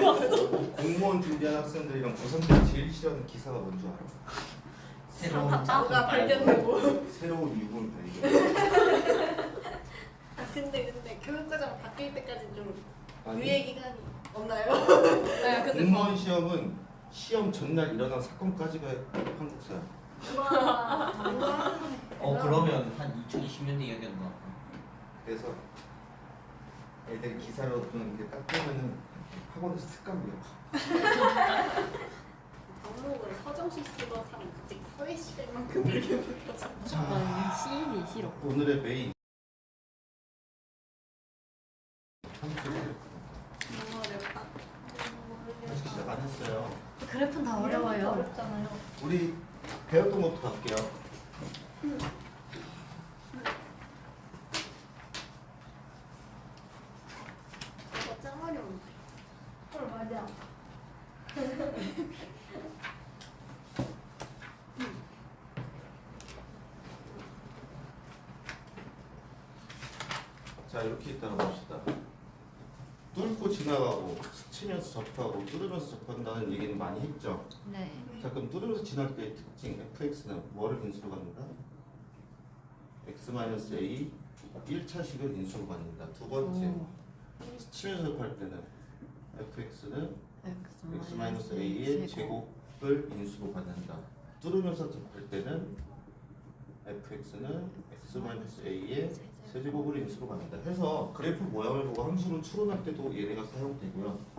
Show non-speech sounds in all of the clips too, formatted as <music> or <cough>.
공무원 준비하는 학생들이랑 고3들이 제일 싫어하는 기사가 뭔지 알아? 새로운 뭐가 발견되고. 새로운 유물 발견. 아 근데 근데 교육과정 바뀔 때까지 좀 아니, 유예 기간이 없나요? 네, 근데 공무원 시험은 시험 전날 일어난 사건까지가 한국사야. 우와. 우와. 어 그러면 한 2020년대 이야기였나? 그래서 애들이 기사로 보는 게 딱 보면은 학원에서 특감이야. 방목으로 서정식 쓰던 사람 갑자기 사회 시간만큼 발견돼가지고. 아, 시인이 싫어. 오늘의 메인. 너무 어렵다. 아직 시작 안 했어요. 그래프는 다 어려워요. 어렵잖아요. 우리 배웠던 것부터 할게요. 이거 짱 어려운데. 헐 맞아. 자 이렇게 있다가 봅시다. 뚫고 지나가고 스치면서 접하고 뚫으면서 접한다는 얘기는 많이 했죠. 네. 자 그럼 뚫으면서 지날 때의 특징 fx는 뭐를 인수로 갖는다? x-a 1차식을 인수로 갖는다. 두 번째 오. 스치면서 접할 때는 fx는 x-a의 제곱을 인수로 갖는다. 뚫으면서 접할 때는 fx는 x-a의 세제곱을 인수로 갖는다. 해서 그래프 모양을 보고 함수를 추론할 때도 얘네가 사용되고요.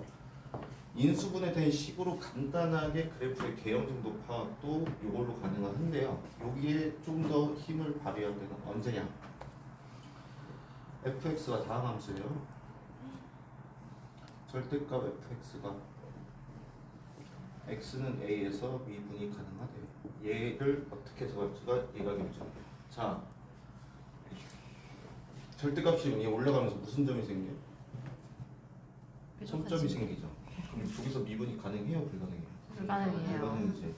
인수분에 대한 식으로 간단하게 그래프의 개형 정도 파악도 이걸로 가능한데요. 여기에 좀 더 힘을 발휘할 때는 언제냐? fx가 다음 함수예요. 절대값 fx가 x는 a에서 미분이 가능하대요. 얘를 어떻게 해석할지가 얘가 결정돼요. 자, 절대값이 얘 올라가면서 무슨 점이 생겨? 점점이 생기죠. 그럼 저기서 미분이 가능해요, 불가능해요? 불가능해요. 불가능이지.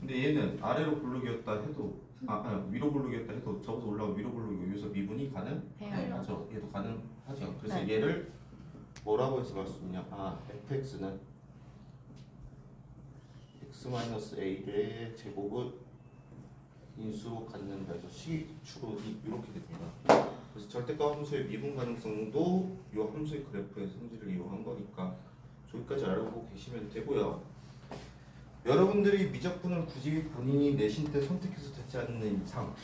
근데 얘는 아래로 볼록이었다 해도 아, 아 위로 볼록이었다 해도 저기서 올라가 위로 볼록이 여기서 미분이 해요. 가능하죠. 얘도 가능하죠. 그래서 네. 얘를 뭐라고 해석할 수 있냐? 아, fx는 x-a의 제곱을 인수로 갖는다 해서 식축으로 이- 이렇게 됩니다. 그래서 절대값 함수의 미분 가능성도 이 함수의 그래프의 성질을 이용한 거니까 저기까지 알고 계시면 되고요. 여러분들이 미적분을 굳이 본인이 내신 때 선택해서 되지 않는 이상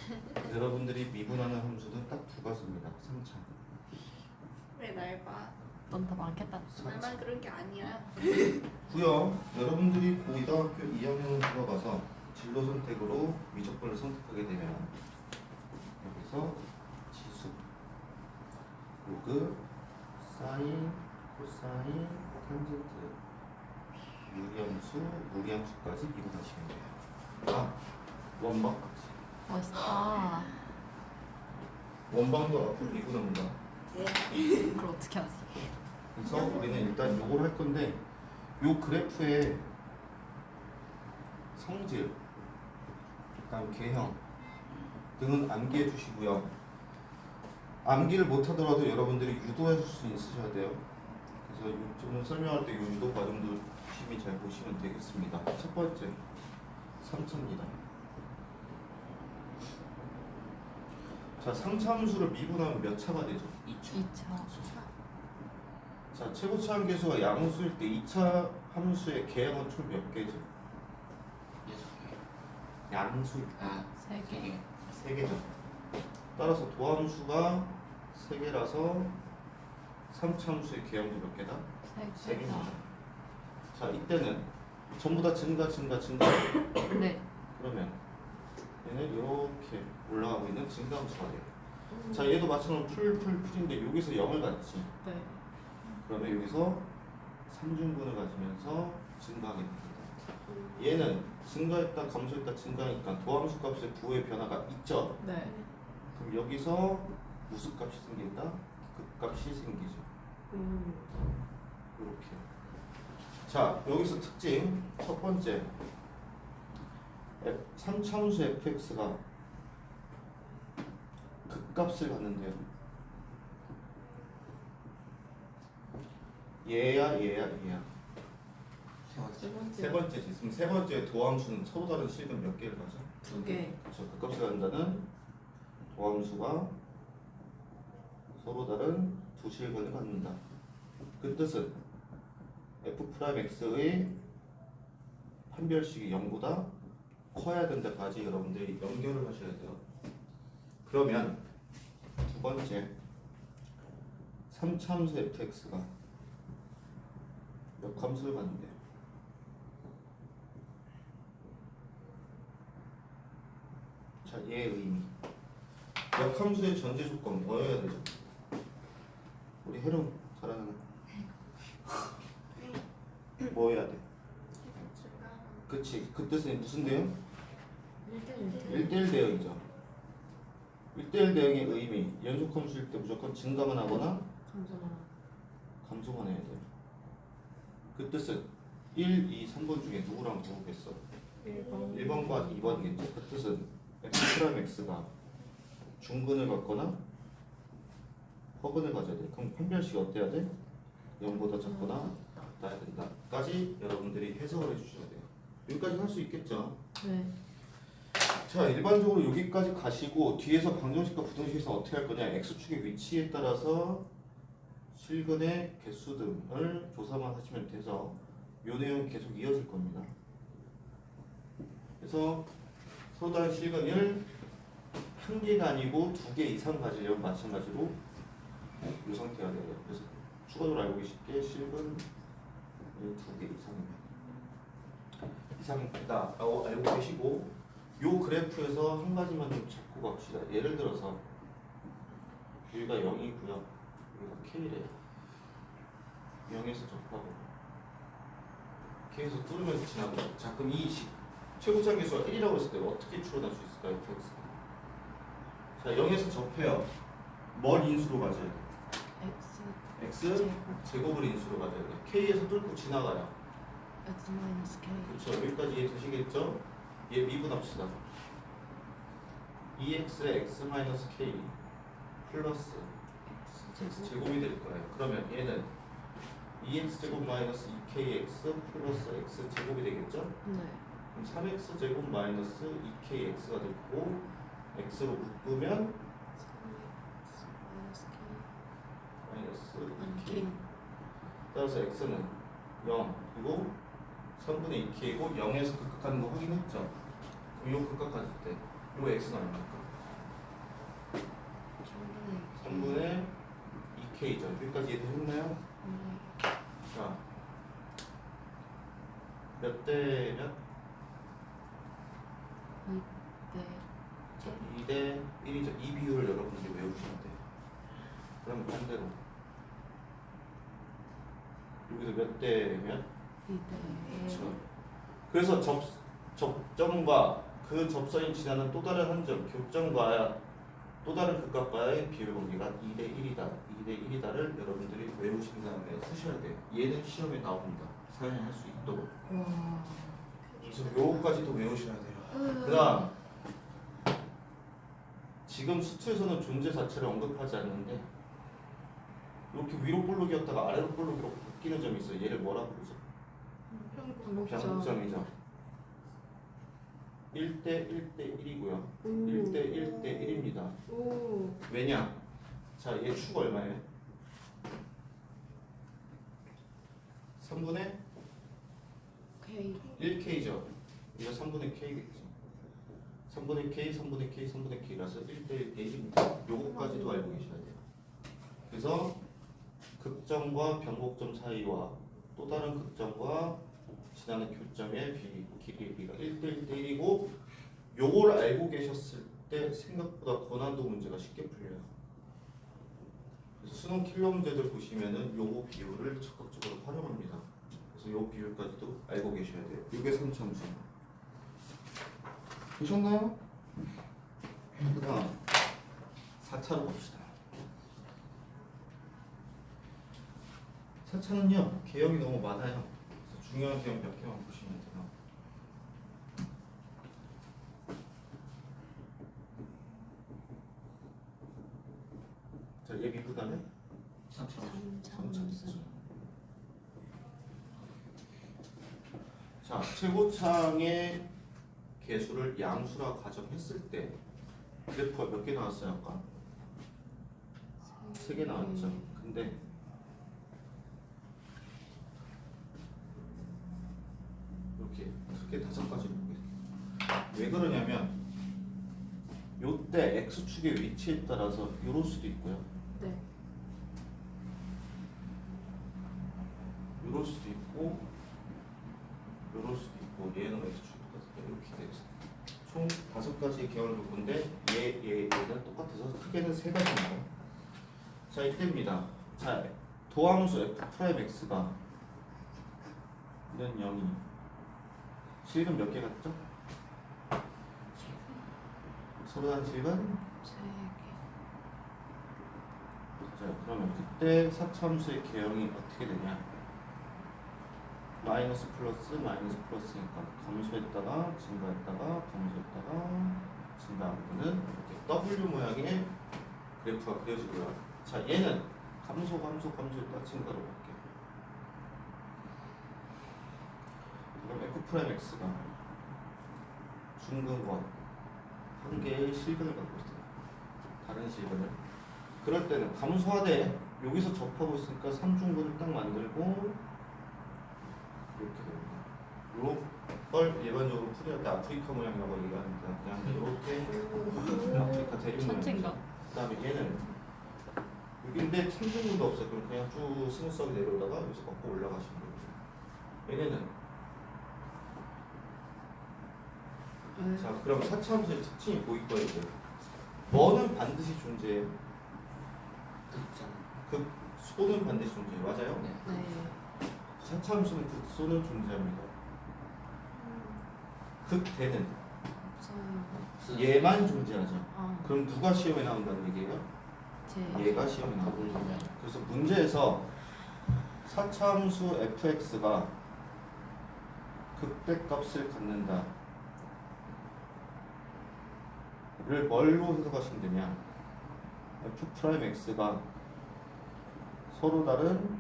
여러분들이 미분하는 함수는 딱 두 가지입니다. 3차, 왜 날 봐? 넌 더 많겠다. 4차. 말만 그런 게 아니야. 고요. 여러분들이 고등학교 2학년을 들어가서 진로 선택으로 미적분을 선택하게 되면 여기서 지수, 로그, 사인, 코사인, 탄젠트, 유리함수, 무리함수까지 미분하시면 돼요. 아, 원방까지. 멋있다. 원방도 앞으로 미분합니다. 네. 그걸 어떻게 하지? 그래서 우리는 일단 요걸 할 건데 요 그래프의 성질, 그다음 개형 등은 암기해 주시고요. 암기를 못하더라도 여러분들이 유도해 줄 수 있으셔야 돼요. 그래서 요- 저는 설명할 때요 유도 과정도 유심히 잘 보시면 되겠습니다. 첫 번째, 3차입니다. 자, 3차 함수를 미분하면 몇 차가 되죠? 2차 2차. 자, 최고차 함계수가 양수일 때 2차 함수의 개형은 총 몇 개죠? 6개 양수일 때아 3개. 3개죠. 따라서 도함수가 3개라서 3차 함수의 개형도 몇 개다? 3개입니다. 3개. 자, 이때는 전부 다 증가, 증가, 증가. <coughs> 네. 그러면 얘는 이렇게 올라가고 있는 증가함수가 돼요. 자, 얘도 마찬가지로 풀, 풀, 풀인데 여기서 0을 갖지. 네. 그러면 여기서 3중분을 가지면서 증가하게 됩니다. 얘는 증가했다 감소했다 증가하니까 도함수 값의 부의 변화가 있죠. 네. 그럼 여기서 무슨 값이 생긴다? 극값이 생기죠. 음. 이렇게. 자 여기서 특징 첫 번째 3차함수 fx가 극값을 갖는데요. 얘야 얘야 얘야. 세 번째. 세 번째. 그럼 세 번째 도함수는 서로 다른 실근 몇 개를 가져? 두 개. 그렇죠. 그 값을 갖는다는 도함수가 서로 다른 두 실근을 갖는다. 그 뜻은 f'x의 판별식이 0보다 커야 된다까지 여러분들이 연결을 하셔야 돼요. 그러면 두 번째 3참수 fx가 몇 함수를 갖는데 자, 얘의 의미. 역함수의 전제 조건 뭐여야 되죠? 우리 해롱 잘하는 뭐 해야 돼? 그치 그 뜻은 무슨 대응? 1대1 1대1 대응이죠 1대1 대응의 의미 연속 함수일 때 무조건 증가만 하거나. 감소만 해야 돼요 그 뜻은 1, 2, 3번 중에 누구랑 누구겠어? 1번. 1번과 2번이겠죠 그 뜻은 x 프라임 x가 중근을 갖거나 허근을 가져야 돼 그럼 판별식이 어때야 돼? 0보다 작거나 나야 된다까지 여러분들이 해석을 해주셔야 돼요 여기까지 할 수 있겠죠? 네. 자 일반적으로 여기까지 가시고 뒤에서 방정식과 부등식에서 어떻게 할 거냐 x축의 위치에 따라서 실근의 개수 등을 조사만 하시면 돼서 요 내용 계속 이어질 겁니다 그래서 다른 실근을 한 개가 아니고 두 개 이상 가지려면 마찬가지로 이 상태가 돼요 그래서 추가적으로 알고 계실 게 실근 두개 이상이면 이상이다라고 알고 계시고 요 그래프에서 한 가지만 좀 잡고 갑시다. 예를 들어서 여기가 0이고요. 여기가 K래요. 0에서 접하고 K에서 뚫으면서 지나가요. 자 그럼 이 시, 최고차 계수가 1이라고 했을 때 어떻게 추론할 수 있을까요? 자 0에서 접해요. 뭘 인수로 가져야 돼? X 제곱을 인수로 가져야 돼. K에서 뚫고 지나가요. X 마이너스 K 그렇죠. 여기까지 이해 되시겠죠? 얘 미분합시다. 2x의 x 마이너스 k 플러스 X x 제곱 제곱이 될 거예요. 그러면 얘는 2x 제곱 마이너스 2kx 플러스 x 제곱이 되겠죠? 네 그럼 3x 제곱 마이너스 2kx가 되고 x로 묶으면 X 마이너스 K 마이너스 아니 2k K 따라서 x는 0 그리고 3분의 2k이고 0에서 극각하는 거 확인했죠? 그럼 요 극각하실 때요 x는 얼마일까? 3분의 3분의 2k죠. 여기까지 이해되셨나요? 네 자, 몇 대 몇? 네 자, 2대 1이죠. 이 비율을 여러분들이 외우시면 돼요. 그럼 반대로 여기서 몇대 몇? 이대 그렇죠. 그래서 접, 접점과 그 접선이 지나는 또 다른 한 점, 교점과 또 다른 극각과의 비율 관계가 2대 1이다, 2대 1이다를 여러분들이 외우신 다음에 쓰셔야 돼요. 얘는 시험에 나옵니다. 사용할 수 있도록. 와 그래서 요거까지도 외우셔야 돼요. 그다음 지금 수투에서는 존재 자체를 언급하지 않는데 이렇게 위로 볼록이었다가 아래로 볼록으로 바뀌는 점이 있어요. 얘를 뭐라 부르죠? 변곡점이죠. 1대 1대 1이고요. 1대 1대 1입니다. 오. 왜냐? 자, 얘 축 얼마예요? 3분의 K 1K죠. 이거 3분의 K겠지. 3분의 K, 3분의 K, 3분의 K라서 1대 1대 1입니다. 요거까지도 알고 계셔야 돼요. 그래서 극점과 변곡점 사이와 또 다른 극점과 지나는 교점의 비, 길이가 1대 1대 1이고 요걸 알고 계셨을 때 생각보다 고난도 문제가 쉽게 풀려요. 그래서 수능 킬러 문제들 보시면은 요거 비율을 적극적으로 활용합니다. 그래서 요 비율까지도 알고 계셔야 돼요. 요게 3점수. 보셨나요? 그 다음 4차로 봅시다. 4차는요 개혁이 너무 많아요. 그래서 중요한 개혁 몇 개만 보시면 돼요. 자, 얘 미분하네? 3천 원. 3 3 3차. 자, 최고창의 개수를 양수라 가정했을 때 그래프가 몇 개 나왔어요 아까? 세 개 나왔죠. 근데 이렇게 크게 다섯 가지 보게. 왜 그러냐면 요때 x축의 위치에 따라서 요럴 수도 있고요. 네. 요럴 수도 있고 요럴 수도 있고 얘는 x축 똑같아 이렇게 돼 있어. 총 다섯 가지 계열 부분인데 얘, 얘, 얘는 똑같아서 크게는 세 가지입니다. 자 이때입니다. 자 도함수 f 프라임 x가 는 0이 실은 몇 개 같죠? 한 실은 세자 그러면 그때 사참수의 개형이 어떻게 되냐? 마이너스 플러스 마이너스 플러스니까 감소했다가 증가했다가 감소했다가 증가하면은 이렇게 W 모양의 그래프가 그려지고요. 자 얘는 감소 감소 감소했다가 증가로 바뀌어. 그럼 F 프라임 X가 중근과 한 개의 실근을 갖고 있어요. 다른 실근을. 그럴 때는 감소하되 여기서 접하고 있으니까 삼중근을 딱 만들고 이렇게 됩니다. 요런 걸 일반적으로 풀이할 때 아프리카 모양이라고 얘기합니다. 그냥 이렇게 아프리카 대륙 모양. 그다음에 얘는 여기인데 삼중근도 없어요. 그럼 그냥 쭉 스무스하게 내려오다가 여기서 걷고 올라가시면 돼요. 얘네는 개. 자 그럼 사차함수의 특징이 보일 거예요. 이거. 뭐는 반드시 존재해요. 극장. 극 소는 반드시 존재해요. 맞아요? 네. 네. 사차함수는 극소는 존재합니다. 극대는 없어요. 얘만 존재하죠. 아, 그럼 누가 시험에 나온다는 얘기예요? 제. 얘가 시험에 나온다. 그래서 문제에서 사차함수 fx가 극대값을 갖는다. 를 뭘로 해석하시면 되냐? f 프라임 x가 서로 다른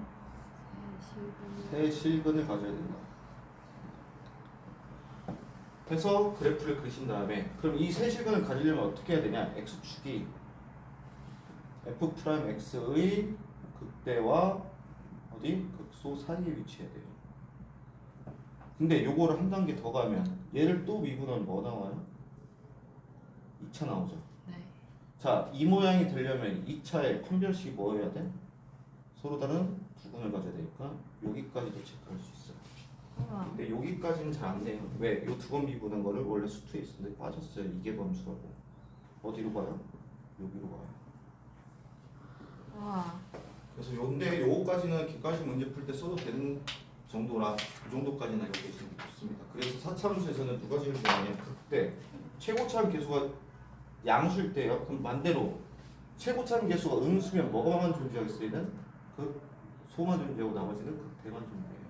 세 실근을 가져야 된다. 해서 그래프를 그리신 다음에 그럼 이 세 실근을 가지려면 어떻게 해야 되냐? x축이 f 프라임 x의 극대와 어디 극소 사이에 위치해야 돼요. 근데 요거를 한 단계 더 가면 얘를 또 미분하면 뭐 나와요? 2차 나오죠. 네. 자, 이 모양이 되려면 2차에 판별식이 뭐 해야 돼? 서로 다른 부분을 가져야 되니까 여기까지도 체크할 수 있어요. 우와. 근데 여기까지는 잘 안 돼요. 왜? 요두번 미분한 거를 원래 수투에 있었는데 빠졌어요. 이게 범수라고. 어디로 가요? 여기로 가요. 와. 그래서 요인데 요거까지는 객관식 문제 풀 때 써도 되는 정도라 그 정도까지는 알고 계시면 좋습니다. 그래서 사차함수에서는 누가 제일 중요하냐? 극대 최고차함 계수가 양수일 때요. 그럼 반대로 최고차함 계수가 음수면 뭐가만 존재하겠어요? 얘는 그 소만 존재하고 나머지는 극대만 존재해요.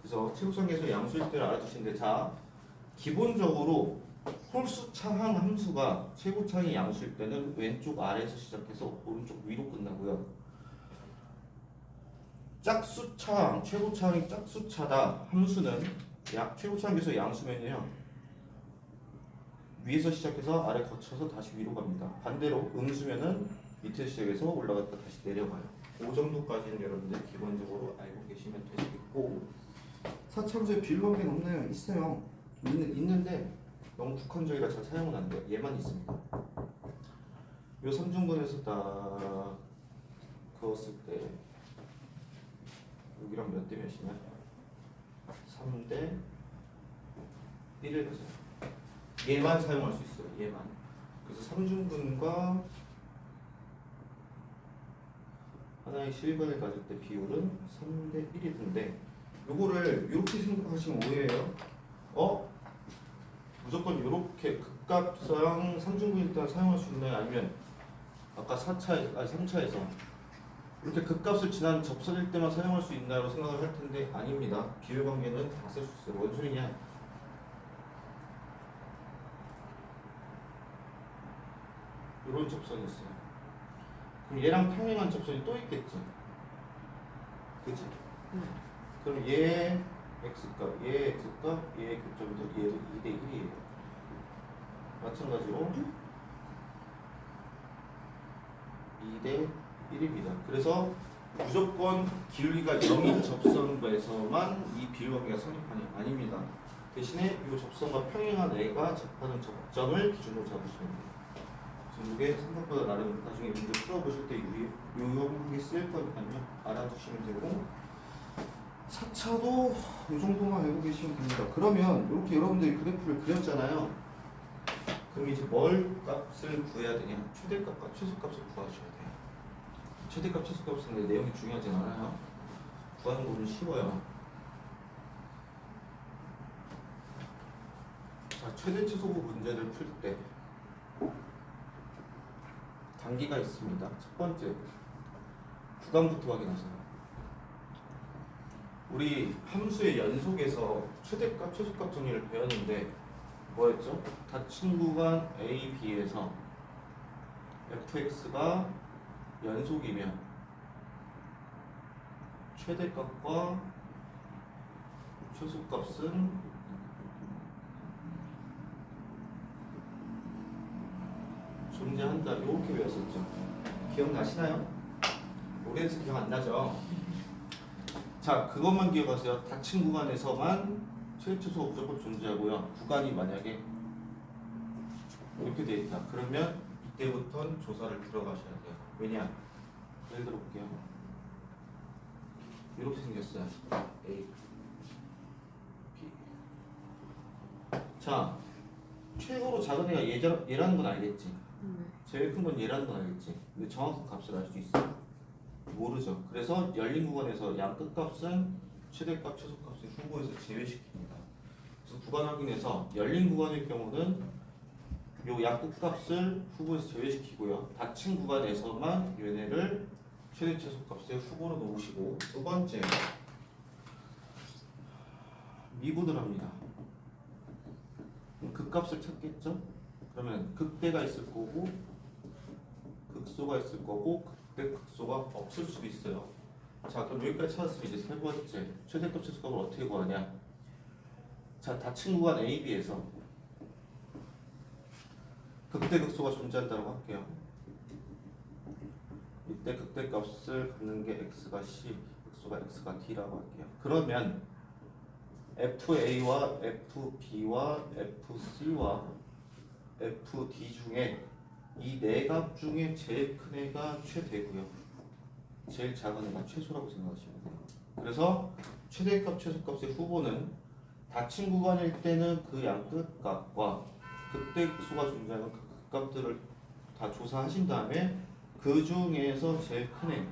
그래서 최고차함 계수 양수일 때를 알아두시는데 자 기본적으로 홀수 차항 함수가 최고차항이 양수일 때는 왼쪽 아래에서 시작해서 오른쪽 위로 끝나고요. 짝수 차항, 최고 차항이 짝수 차다 함수는 약 최고 차항 계수 양수면요 위에서 시작해서 아래 거쳐서 다시 위로 갑니다. 반대로 음수면은 밑에 시작해서 올라갔다 다시 내려가요. 그 정도까지는 여러분들 기본적으로 알고 계시면 되시겠고 비율 관계는 없나요? 있어요. 있는, 있는 데 너무 국한적이라 잘 사용은 안 돼요. 얘만 있습니다. 요 삼중근에서 딱 그었을 때 여기랑 몇 대 몇이냐? 3대 1을 가져요. 얘만 사용할 수 있어요. 얘만. 그래서 삼중근과 하나의 실근을 가질 때 비율은 3대 1이던데 요거를 이렇게 생각하시면 오해예요. 어? 무조건 이렇게 극값상 삼중근일 때 사용할 수 있나요? 아니면 아까 4차 아니 3차에서 이렇게 극값을 지난 접선일 때만 사용할 수 있나요? 생각을 할 텐데 아닙니다. 비율 관계는 다 쓸 수 있어요. 뭔 소리냐? 이런 접선이 있어요. 그럼 얘랑 평행한 접선이 또 있겠지. 그치? 네. 그럼 얘, x값 얘 x값 얘 교점도 얘도 2대 1이에요. 마찬가지로 2대 1입니다. 그래서 무조건 기울기가 0인 접선에서만 이 비율관계가 성립하냐 아닙니다. 대신에 이 접선과 평행한 애가 접하는 접점을 기준으로 잡으시면. 지금 이게 생각보다 나름 나중에 문제 풀어보실 때 유리- 유용하게 쓰일 거니까요. 알아두시면 되고 4차도 이 정도만 알고 계시면 됩니다. 그러면 이렇게 여러분들이 그래프를 그렸잖아요. 그럼 이제 뭘 값을 구해야 되냐? 최대값과 최소값을 구하셔야 돼요. 최대값, 최소값은 내용이 중요하진 않아요. 구하는 거는 쉬워요. 자, 최대 최소부 문제를 풀 때 단계가 있습니다. 첫 번째, 구간부터 확인하세요. 우리 함수의 연속에서 최대값, 최소값 정리를 배웠는데 뭐였죠? 닫힌 구간 A, B에서 fx가 연속이면 최대값과 최소값은 존재한다. 이렇게 배웠었죠. 기억나시나요? 오래돼서 기억 안 나죠? 자, 그것만 기억하세요. 닫힌 구간에서만 최초소 무조건 존재하고요. 구간이 만약에 이렇게 돼 있다. 그러면 이때부터는 조사를 들어가셔야 돼요. 왜냐? 예를 들어 볼게요. 이렇게 생겼어요. A, B. 자, 최고로 작은 애가 얘, 얘라는 건 알겠지? 네. 제일 큰 건 얘라는 건 알겠지? 근데 정확한 값을 알 수 있어? 모르죠. 그래서 열린 구간에서 양 끝값은 최대값, 최소값을 후보에서 제외시킵니다. 그래서 구간 확인에서 열린 구간일 경우는 요 양끝 값을 후보에서 제외시키고요. 닫힌 구간에서만 얘네를 최대 최소값의 후보로 놓으시고 두 번째 미분을 합니다. 그럼 극값을 찾겠죠? 그러면 극대가 있을 거고 극소가 있을 거고 극대 극소가 없을 수도 있어요. 자 그럼 여기까지 찾았으면 이제 세 번째 최대값 최소값을 어떻게 구하냐? 자 닫힌 구간 A, B에서 극대 극소가 존재한다고 할게요. 이때 극대 값을 갖는 게 x가 c, 극소가 x가 d라고 할게요. 그러면 FA와 FB와 FC와 FD 중에 이 네 값 중에 제일 큰 애가 최대고요. 제일 작은 애가 최소라고 생각하시면 돼요. 그래서 최대값, 최소값의 후보는 닫힌 구간일 때는 그 양끝 값과 극대수가 존재하는 그 값들을 다 조사하신 다음에 그 중에서 제일 큰 애,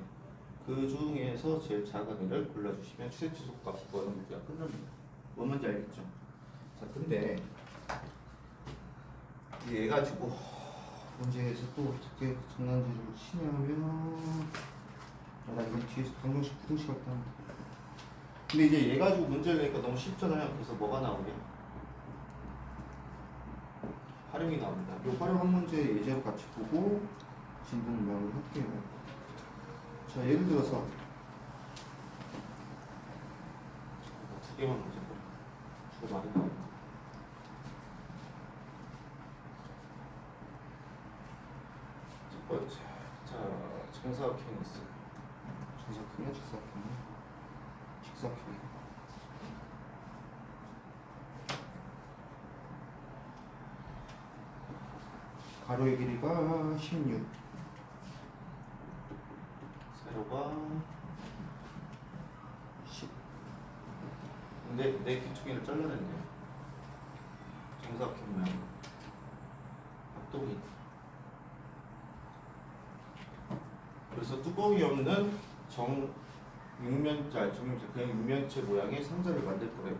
그 중에서 제일 작은 애를 골라주시면 최대 최소값 구하는 문제가 끝납니다. 뭔 말인지 알겠죠? 자, 근데 얘 가지고 문제에서 또 어떻게 장난질을 치냐면 아, 나 이건 뒤에서 강동식 부등식 할때 하면 돼. 근데 이제 얘 가지고 문제를 내니까 너무 쉽잖아요. 그래서 뭐가 나오냐? 활용이 나옵니다. 이 활용한 문제 예제로 같이 보고 진동 명을 할게요. 자, 예를 들어서 두 개만 문제 봐. 주로 많이 나옵니다. 첫 번째, 자, 정사각형이 있어요. 정사각형이야, 직사각형이야? 직사각형이야. 가로의 길이가 16 세로가 10 근데 내 귀퉁이를 잘라냈네요 정사각형 모양 합동이 뚜껑이 없는 정 육면체, 아니 정육체 그냥 육면체 모양의 상자를 만들 거예요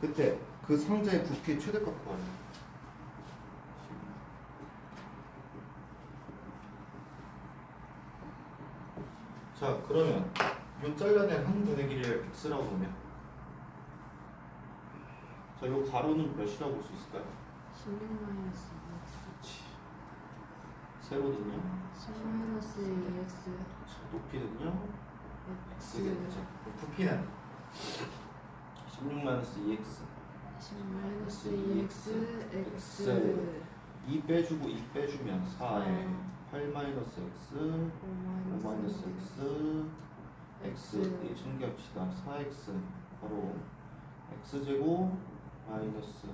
그때 그 상자의 부피의 최대값 구하래. 자 그러면 요 잘라낸 한 분의 길이를 x라고 보면 자요 가로는 몇이라고 볼 수 있을까요? 16 마이너스 그렇지. 세로는요? 2x 10 마이너스. 2x 저도 부피는요? X x겠죠. 부피는 16 마이너스 2x 10 마이너스 2X X. X. 2 빼주고 2 빼주면 4에 아. 8 마이너스 x 5 5 마이너스 x. X. 이 전개합시다 4x 바로 x제곱 마이너스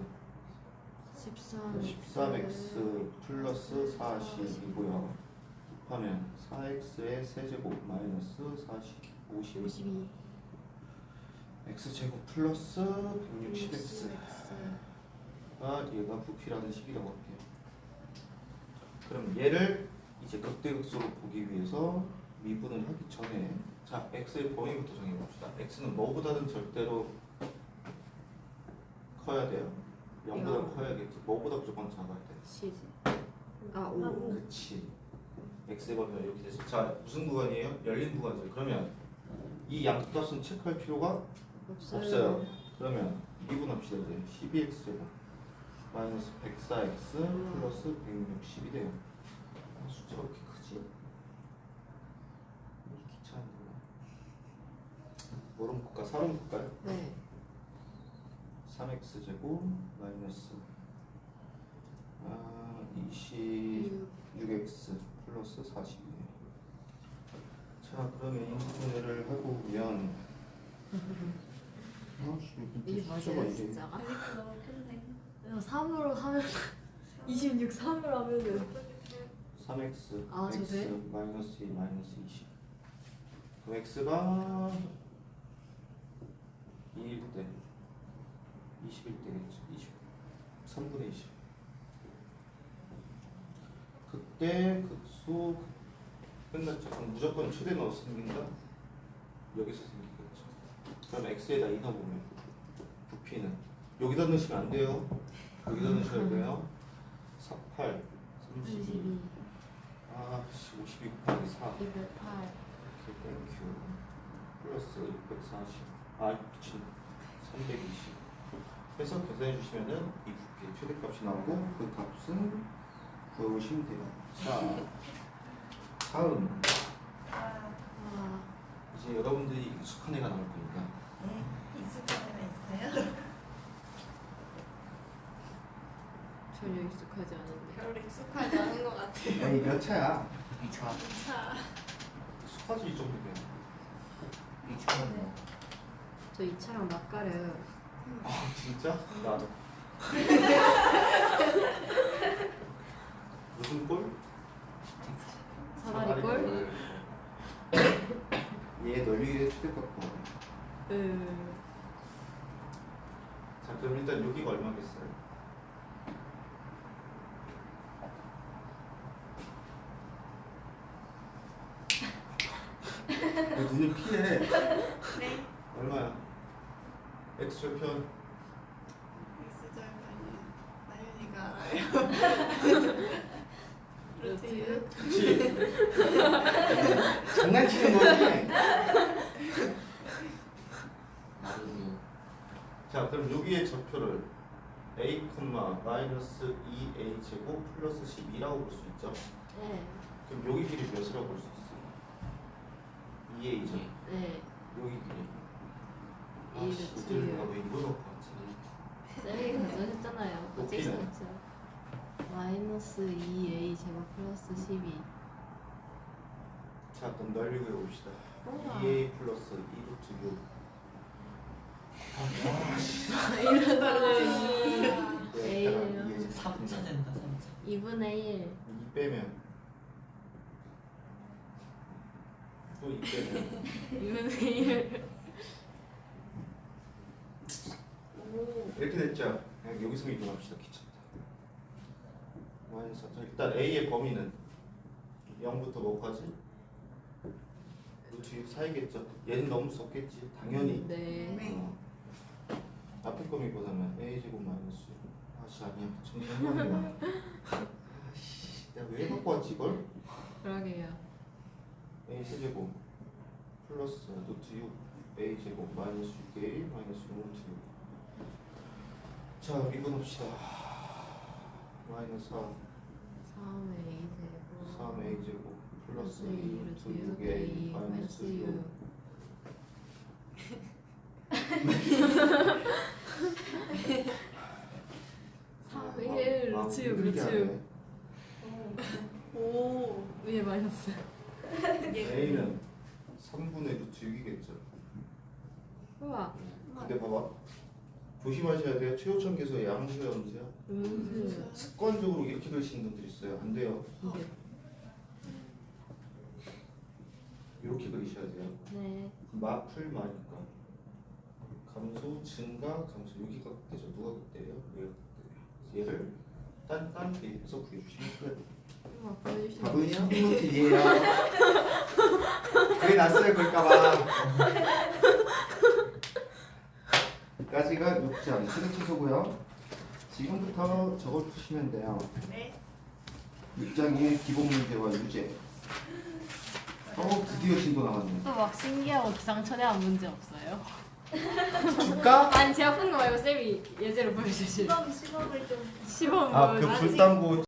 13 13x 플러스 40이고요 곱하면 4x의 세제곱 마이너스 40 52 52 x제곱 플러스 160x 가 얘가 부피라는 식이라고 할게요. 그럼 얘를 이제 극대극소로 보기 위해서 미분을 하기 전에 자 x의 범위부터 정해봅시다. x는 뭐보다는 절대로 커야 돼요. 0보다 영. 커야겠지. 뭐보다 무조건 작아야 돼. 시지 아 5. 그치. x의 범위가 이렇게 됐어. 자 무슨 구간이에요? 열린 구간이죠. 그러면 이 양값은 체크할 필요가 없어요. 없어요. 그러면 미분합시다 이제 12x 제곱 마이너스 104x 플러스 160이 돼요. 아, 숫자가 왜 이렇게 크지? 이게 귀찮은구나. 뭐로 묶을까? 4로 묶을까요? 네 3x 제곱 마이너스 아6 26x 플러스 40이네요. 자 그러면 인수분해를 하고 보면 아, 이게 숫자가 맞아요 이게 진짜가? 아니 너무 큰데 3으로 하면 <laughs> 26 3으로 하면은 3x 아, 저 x 돼요? 마이너스 2 마이너스 20 그럼 x가 2일 때 20일 때겠죠 20 3분의 20 그때 극수 끝났죠. 그럼 무조건 최대 넣어 생긴다? 여기서 생기겠죠. 그럼 x에다 2 넣어보면 부피는 여기다 넣으시면 안 돼요. 여기다 넣으셔야 돼요. 4, 8 32 32 아, 씨, 52 곱하기 4 208 이렇게 땡큐. 플러스 640 아, 미친 320 해서 계산해 주시면은 이 부피 최대값이 나오고 그 값은 구해오시면 돼요. 자 다음. 이제 여러분들이 익숙한 애가 나올 겁니다. 네 익숙한 애가 있어요? <laughs> 전혀 익숙하지 않은데. 별로 익숙하지 않은 것 같아요. 에이 몇 차야? 2차. 자 익숙하지 이 정도면. 2차는 저이 차랑 낯가려요 아 진짜? 나도 <laughs> 무슨 꼴? 사다리 꼴? <laughs> 얘 최대값 구하래 음자 그럼 일단 여기가 얼마겠어요? <laughs> 왜 눈을 피해? 절편 X절편이 나윤이가 알아요 루트 그치? 장난치는 거지? 나름이 자 그럼 여기에 좌표를 a, 마이너스 2a 제곱 플러스 12라고 볼 수 있죠? 네. 그럼 여기 길이 몇이라고 볼 수 있어요? 2a죠? 네. 여기 길이 이 아씨 루트 어딜 내가 왜 이거 넣고 왔지? 쌤이 가져셨잖아요. 어쩔 수 높이는? 없죠. 마이너스 2a 제곱 플러스 12 자 그럼 넓이 구해봅시다. 우와. 2a 플러스 2루트 6 A예요. 3차 된다 3차. 2분의 1 2 빼면. 또 2 빼면. <laughs> 2분의 1 이렇게 됐죠? 그냥 여기서 이동합시다 귀찮다 마이너스 자, 일단 a의 범위는 0부터 뭐까지? 루트 6 사이겠죠? 얘는 너무 썩겠지 당연히 네 어. 앞에 거 미보다는 a 제곱 마이너스 6 아씨 아니야 아씨 내가 왜 갖고 왔지 이걸? 그러게요 a 세제곱 플러스 루트 6 a 제곱 마이너스 6a 마이너스 6 루트 6 자 미분합시다. 마이너스 4 3a 제곱. 3a 제곱 플러스 플러스 2 루트 6a 마이너스 마이너스 6 4일 루츠 6 루츠 6 오. 위에 마이너스. A는 3분의 루트 6이겠죠. 우와. 근데 봐봐. 조심하셔야 돼요. 최우천께서 양수야 음수야. 습관적으로 이렇게 그리시는 분들 있어요. 안 돼요. 이게 이렇게 그리셔야 돼요. 네 마풀 마니까 감소 증가 감소 여기가 극대죠. 누가 극대예요? 얘가 극대예요. 얘를 딴딴 대입해서 구해주시면 보여주시면 답은 돼요? 3분의 뒤에요. 왜 낯설 걸까봐. 까지가 6장 최대 최소고요. 지금부터 저걸 푸시면 돼요. 네. 6장의 기본 문제와 유제. 어 드디어 진도 나왔네. 또 막 신기하고 기상천외한 문제 없어요? 줄까? <laughs> 아니 제가 푼거 말고 쌤이 예제로 보여주실 시범 시범을 좀 시범 아 그 보여주실 불당고